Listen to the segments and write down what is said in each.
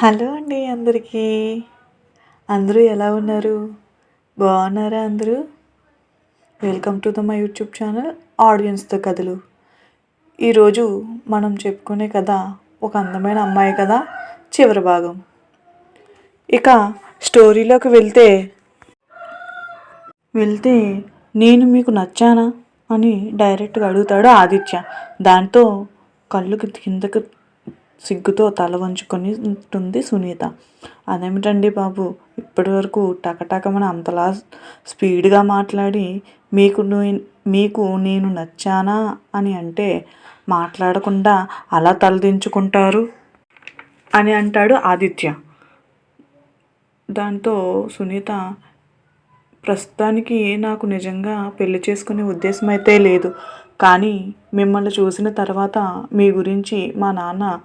Hello అండి అందరికీ. అందరూ ఎలా ఉన్నారు? బాగున్నారా అందరూ? Welcome to the my YouTube channel ఆడియన్స్తో కథలు. ఈరోజు మనం చెప్పుకునే కథ ఒక అందమైన అమ్మాయి కథ చివరి భాగం. ఇక స్టోరీలోకి వెళ్తే వెళ్తే నేను మీకు నచ్చానా అని డైరెక్ట్గా అడుగుతాడు ఆదిత్య. దాంతో కళ్ళు కిందకు సిగ్గుతో తల వంచుకొని ఉంటుంది సునీత. అదేమిటండి బాబు? ఇప్పటి వరకు టకటకమని అంతలా స్పీడ్గా మాట్లాడి మీకు మీకు నేను నచ్చానా? అని అంటే మాట్లాడకుండా అలా తలదించుకుంటారు అని అంటాడు ఆదిత్య. దాంతో సునీత ప్రస్తుతానికి నాకు నిజంగా పెళ్ళి చేసుకునే ఉద్దేశం అయితే లేదు. కానీ మిమ్మల్ని చూసిన తర్వాత మీ గురించి మా నాన్న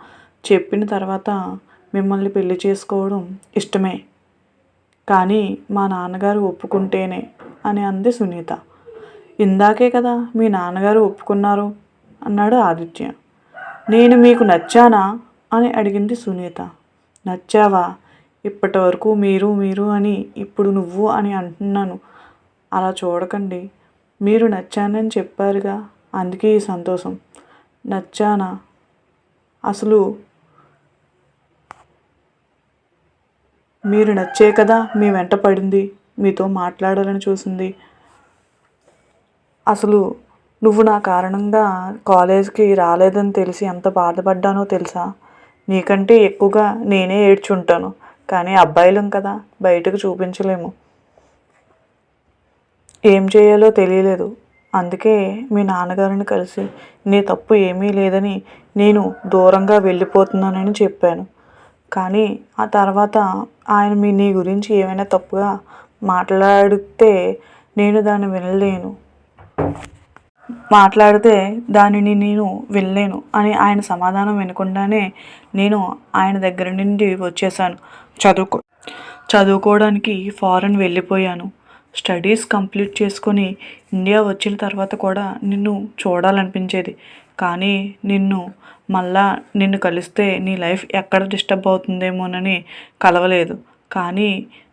చెప్పిన తర్వాత మిమ్మల్ని పెళ్ళి చేసుకోవడం ఇష్టమే. కానీ మా నాన్నగారు ఒప్పుకుంటేనే అని అంది సునీత. ఇందాకే కదా మీ నాన్నగారు ఒప్పుకున్నారు అన్నాడు ఆదిత్య. నేను మీకు నచ్చానా? అని అడిగింది సునీత. నచ్చావా? ఇప్పటి వరకు మీరు మీరు అని ఇప్పుడు నువ్వు అని అంటున్నాను. అలా చూడకండి. మీరు నచ్చానని చెప్పారుగా అందుకే ఈ సంతోషం. నచ్చానా? అసలు మీరు నచ్చే కదా మీ వెంట పడింది. మీతో మాట్లాడాలని చూసింది. అసలు నువ్వు నా కారణంగా కాలేజ్కి రాలేదని తెలిసి ఎంత బాధపడ్డానో తెలుసా? నీకంటే ఎక్కువగా నేనే ఏడ్చుంటాను. కానీ అబ్బాయిలం కదా బయటకు చూపించలేము. ఏం చేయాలో తెలియలేదు. అందుకే మీ నాన్నగారిని కలిసి నీ తప్పు ఏమీ లేదని నేను దూరంగా వెళ్ళిపోతున్నానని చెప్పాను. కానీ ఆ తర్వాత ఆయన మీ నీ గురించి ఏమైనా తప్పుగా మాట్లాడితే నేను దాన్ని వినలేను. మాట్లాడితే దానిని నేను వినలేను అని ఆయన సమాధానం వినకుండానే నేను ఆయన దగ్గర నుండి వచ్చేసాను చదువుకో చదువుకోవడానికి ఫారెన్ వెళ్ళిపోయాను. స్టడీస్ కంప్లీట్ చేసుకొని ఇండియా వచ్చిన తర్వాత కూడా నిన్ను చూడాలనిపించేది. కానీ నిన్ను మళ్ళా నిన్ను కలిస్తే నీ లైఫ్ ఎక్కడ డిస్టర్బ్ అవుతుందేమోనని కలవలేదు. కానీ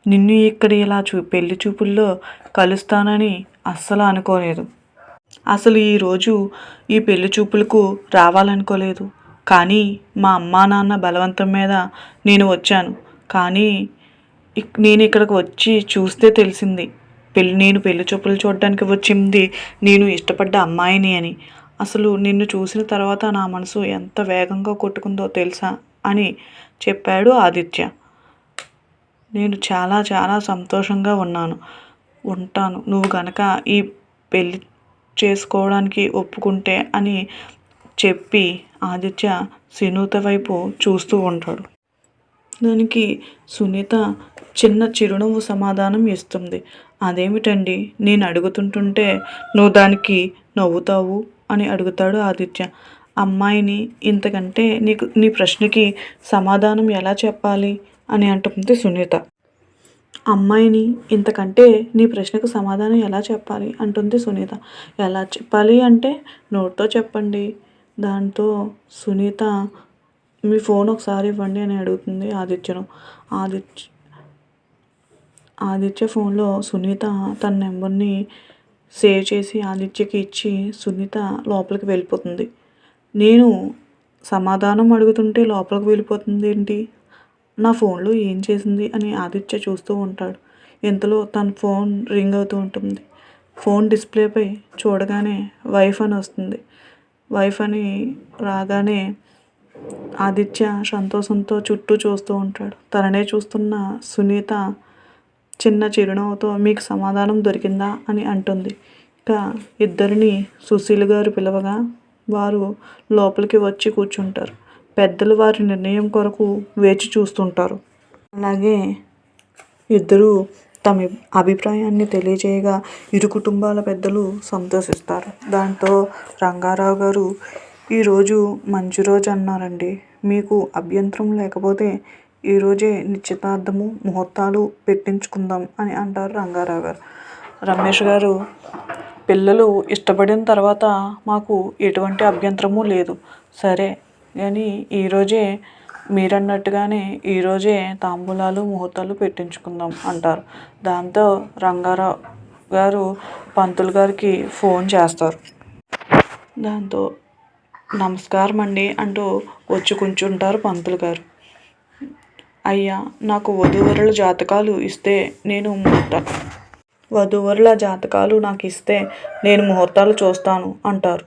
నిన్ను ఇక్కడ ఇలా చూ పెళ్ళి చూపుల్లో కలుస్తానని అస్సలు అనుకోలేదు. అసలు ఈరోజు ఈ పెళ్ళి చూపులకు రావాలనుకోలేదు. కానీ మా అమ్మా నాన్న బలవంతం మీద నేను వచ్చాను. కానీ నేను ఇక్కడికి వచ్చి చూస్తే తెలిసింది. పెళ్ళి నేను పెళ్ళి చూపులు చూడడానికి వచ్చింది నేను ఇష్టపడ్డ అమ్మాయిని అని. అసలు నిన్ను చూసిన తర్వాత నా మనసు ఎంత వేగంగా కొట్టుకుందో తెలుసా అని చెప్పాడు ఆదిత్య. నేను చాలా చాలా సంతోషంగా ఉన్నాను. ఉంటాను. నువ్వు గనక ఈ పెళ్ళి చేసుకోవడానికి ఒప్పుకుంటే అని చెప్పి ఆదిత్య సునీత వైపు చూస్తూ ఉంటాడు. దానికి సునీత చిన్న చిరునవ్వు సమాధానం ఇస్తుంది. అదేమిటండి? నేను అడుగుతుంటుంటే నువ్వు దానికి నవ్వుతావు? అని అడుగుతాడు ఆదిత్య. అమ్మాయిని ఇంతకంటే నీకు నీ ప్రశ్నకి సమాధానం ఎలా చెప్పాలి? అని అంటుంది సునీత. అమ్మాయిని ఇంతకంటే నీ ప్రశ్నకు సమాధానం ఎలా చెప్పాలి? అంటుంది సునీత. ఎలా చెప్పాలి అంటే నోట్తో చెప్పండి. దాంతో సునీత మీ ఫోన్ ఒకసారి ఇవ్వండి అని అడుగుతుంది ఆదిత్యను. ఆదిత్య ఆదిత్య ఫోన్లో సునీత తన నెంబర్ని సేవ్ చేసి ఆదిత్యకి ఇచ్చి సునీత లోపలికి వెళ్ళిపోతుంది. నేను సమాధానం అడుగుతుంటే లోపలికి వెళ్ళిపోతుంది ఏంటి? నా ఫోన్లో ఏం చేసింది అని ఆదిత్య చూస్తూ ఉంటాడు. ఇంతలో తన ఫోన్ రింగ్ అవుతూ ఉంటుంది. ఫోన్ డిస్ప్లేపై చూడగానే వైఫ్ అని వస్తుంది. వైఫ్ అని రాగానే ఆదిత్య సంతోషంతో చుట్టూ చూస్తూ ఉంటాడు. తననే చూస్తున్న సునీత చిన్న చిరునవ్వుతో మీకు సమాధానం దొరికిందా? అని అంటుంది. ఇక ఇద్దరిని సుశీల్ గారు పిలవగా వారు లోపలికి వచ్చి కూర్చుంటారు. పెద్దలు వారి నిర్ణయం కొరకు వేచి చూస్తుంటారు. అలాగే ఇద్దరు తమ అభిప్రాయాన్ని తెలియజేయగా ఇరు కుటుంబాల పెద్దలు సంతోషిస్తారు. దాంతో రంగారావు గారు ఈరోజు మంచి రోజు అన్నారండి. మీకు అభ్యంతరం లేకపోతే ఈరోజే నిశ్చితార్థము ముహూర్తాలు పెట్టించుకుందాం అని అంటారు రంగారావు గారు. రమేష్ గారు పిల్లలు ఇష్టపడిన తర్వాత మాకు ఎటువంటి అభ్యంతరము లేదు. సరే కానీ ఈరోజే మీరన్నట్టుగానే ఈరోజే తాంబూలాలు ముహూర్తాలు పెట్టించుకుందాం అంటారు. దాంతో రంగారావు గారు పంతులు గారికి ఫోన్ చేస్తారు. దాంతో నమస్కారం అండి అంటూ వచ్చి కూర్చుంటారు పంతులు గారు. అయ్యా నాకు వధూవరుల జాతకాలు ఇస్తే నేను ముహూర్త వధూవరుల జాతకాలు నాకు ఇస్తే నేను ముహూర్తాలు చూస్తాను అంటారు.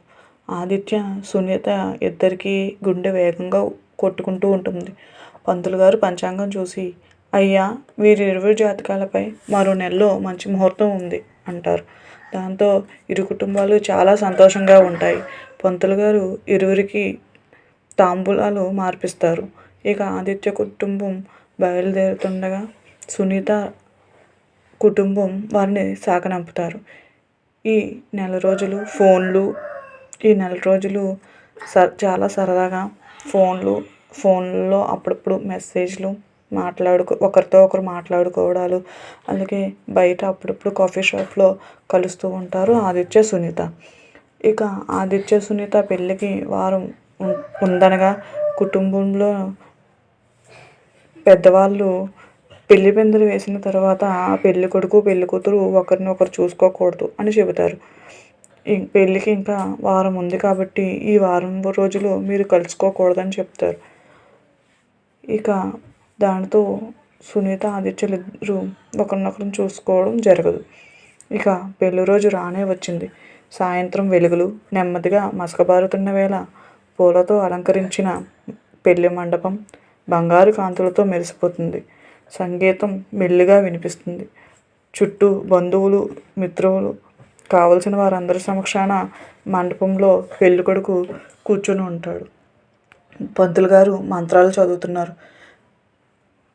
ఆదిత్య సునీత ఇద్దరికీ గుండె వేగంగా కొట్టుకుంటూ ఉంటుంది. పంతులు గారు పంచాంగం చూసి అయ్యా వీరి ఇరువురు జాతకాలపై మరో నెలలో మంచి ముహూర్తం ఉంది అంటారు. దాంతో ఇరు కుటుంబాలు చాలా సంతోషంగా ఉంటాయి. పంతులు గారు ఇరువురికి తాంబూలాలు మార్పిస్తారు. ఇక ఆదిత్య కుటుంబం బయలుదేరుతుండగా సునీత కుటుంబం వారిని సాగనంపుతారు. ఈ నెల రోజులు ఫోన్లు ఈ నెల రోజులు స చాలా సరదాగా ఫోన్లు ఫోన్లో అప్పుడప్పుడు మెసేజ్లు మాట్లాడుకో ఒకరితో ఒకరు మాట్లాడుకోవడాలు అలాగే బయట అప్పుడప్పుడు కాఫీ షాప్లో కలుస్తూ ఉంటారు ఆదిత్య సునీత. ఇక ఆదిత్య సునీత పెళ్ళికి వారం ఉందనగా కుటుంబంలో పెద్దవాళ్ళు పెళ్ళి పందిరి వేసిన తర్వాత పెళ్ళి కొడుకు పెళ్ళి కూతురు ఒకరినొకరు చూసుకోకూడదు అని చెబుతారు. పెళ్ళికి ఇంకా వారం ఉంది కాబట్టి ఈ వారం రోజులు మీరు కలుసుకోకూడదని చెప్తారు. ఇక దానితో సునీత ఆదిత్యలు ఇద్దరు ఒకరినొకరు చూసుకోవడం జరగదు. ఇక పెళ్ళి రోజు రానే వచ్చింది. సాయంత్రం వెలుగులు నెమ్మదిగా మసకబారుతున్న వేళ పూలతో అలంకరించిన పెళ్ళి మండపం బంగారు కాంతులతో మెరిసిపోతుంది. సంగీతం మెల్లిగా వినిపిస్తుంది. చుట్టూ బంధువులు మిత్రులు కావలసిన వారందరి సమక్షాన మండపంలో పెళ్ళికొడుకు కూర్చొని ఉంటాడు. పంతులు గారు మంత్రాలు చదువుతున్నారు.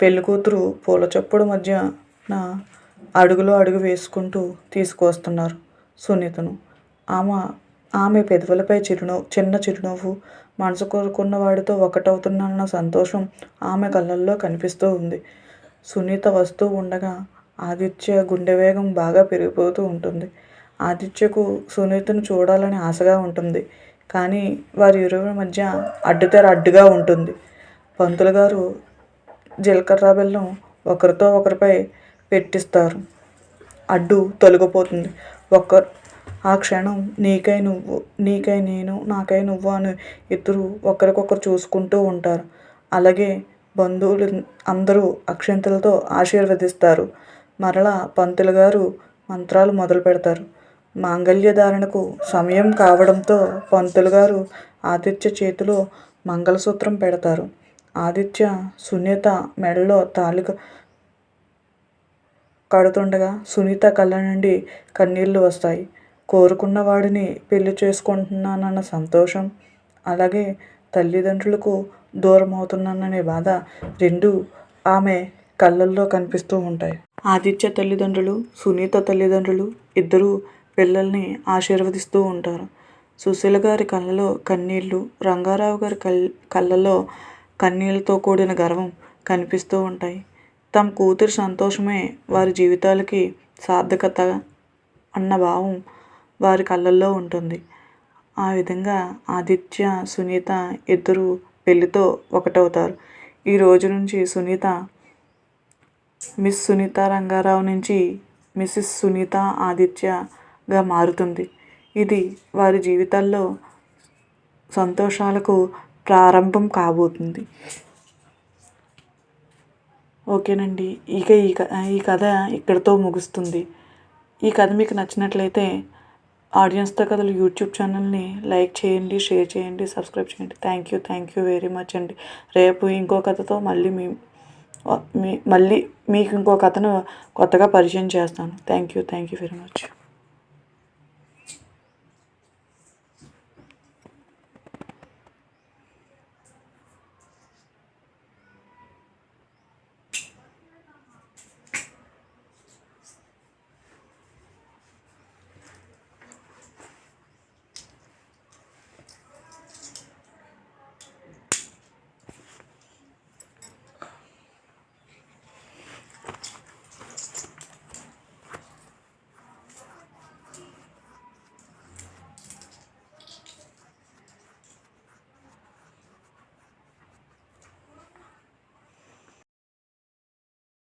పెళ్ళి కూతురు పూల చప్పుడు మధ్యన అడుగులో అడుగు వేసుకుంటూ తీసుకువస్తున్నారు సునీతను. ఆమె ఆమె పెదవులపై చిరునవ్వు చిన్న చిరునవ్వు మనసు కోరుకున్న వాడితో ఒకటవుతున్నానన్న సంతోషం ఆమె కళ్ళల్లో కనిపిస్తూ ఉంది. సునీత వస్తూ ఉండగా ఆదిత్య గుండె వేగం బాగా పెరిగిపోతూ ఉంటుంది. ఆదిత్యకు సునీతను చూడాలని ఆశగా ఉంటుంది. కానీ వారి ఇరువురి మధ్య అడ్డుతెర అడ్డుగా ఉంటుంది. పంతులు గారు జీలకర్ర బెల్లం ఒకరితో ఒకరిపై పెట్టిస్తారు. అడ్డు తొలగిపోతుంది. ఒక్క ఆ క్షణం నీకై నువ్వు నీకై నేను నాకై నువ్వు అని ఇద్దరు ఒకరికొకరు చూసుకుంటూ ఉంటారు. అలాగే బంధువులు అందరూ అక్షంతలతో ఆశీర్వదిస్తారు. మరలా పంతులు గారు మంత్రాలు మొదలు పెడతారు. మాంగళ్య ధారణకు సమయం కావడంతో పంతులు గారు ఆదిత్య చేతిలో మంగళసూత్రం పెడతారు. ఆదిత్య సునీత మెడలో తాళి కడుతుండగా సునీత కళ్ళ నుండి కన్నీళ్ళు వస్తాయి. కోరుకున్న వాడిని పెళ్ళి చేసుకుంటున్నానన్న సంతోషం అలాగే తల్లిదండ్రులకు దూరం అవుతున్నాననే బాధ రెండు ఆమె కళ్ళల్లో కనిపిస్తూ ఉంటాయి. ఆదిత్య తల్లిదండ్రులు సునీత తల్లిదండ్రులు ఇద్దరూ పిల్లల్ని ఆశీర్వదిస్తూ ఉంటారు. సుశీల గారి కళ్ళలో కన్నీళ్ళు రంగారావు గారి కల్ కళ్ళలో కన్నీళ్ళతో కూడిన గర్వం కనిపిస్తూ ఉంటాయి. తమ కూతురి సంతోషమే వారి జీవితాలకి సార్థకత అన్న భావం వారి కళ్ళల్లో ఉంటుంది. ఆ విధంగా ఆదిత్య సునీత ఇద్దరు పెళ్ళితో ఒకటవుతారు. ఈ రోజు నుంచి సునీత మిస్ సునీత రంగారావు నుంచి మిస్సెస్ సునీత ఆదిత్యగా మారుతుంది. ఇది వారి జీవితాల్లో సంతోషాలకు ప్రారంభం కాబోతుంది. ఓకేనండి. ఇక ఈ ఈ కథ ఇక్కడితో ముగుస్తుంది. ఈ కథ మీకు నచ్చినట్లయితే ఆడియన్స్తో కథలు యూట్యూబ్ ఛానల్ని లైక్ చేయండి షేర్ చేయండి సబ్స్క్రైబ్ చేయండి. Thank you thank you very much అండి. రేపు ఇంకో కథతో మళ్ళీ మీ మీ మళ్ళీ మీకు ఇంకో కథను కొత్తగా పరిచయం చేస్తాను. Thank you thank you very much